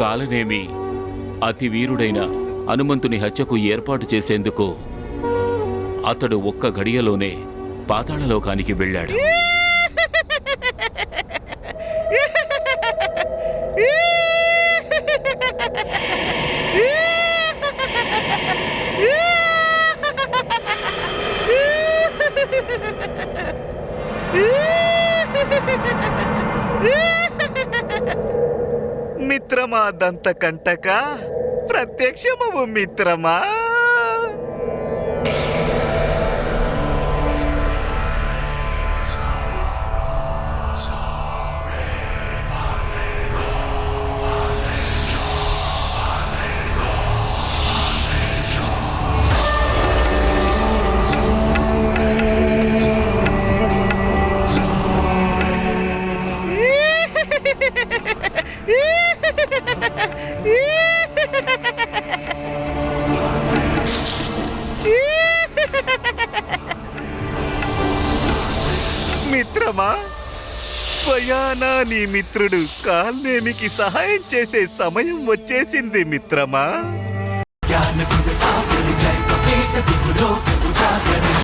కాలనేమి అతి వీరుడైన హనుమంతుని హత్యకు ఏర్పాటు చేసేందుకు అతడు ఒక్క గడియలోనే పాతాళలోకానికి వెళ్ళాడు. మిత్రమా దంత కంటక ప్రత్యక్షమవు మిత్రమా? మిత్రమా? స్వయానా నీ మిత్రుడు కాల్నేమికి సహాయం చేసే సమయం వచ్చేసింది మిత్రమా?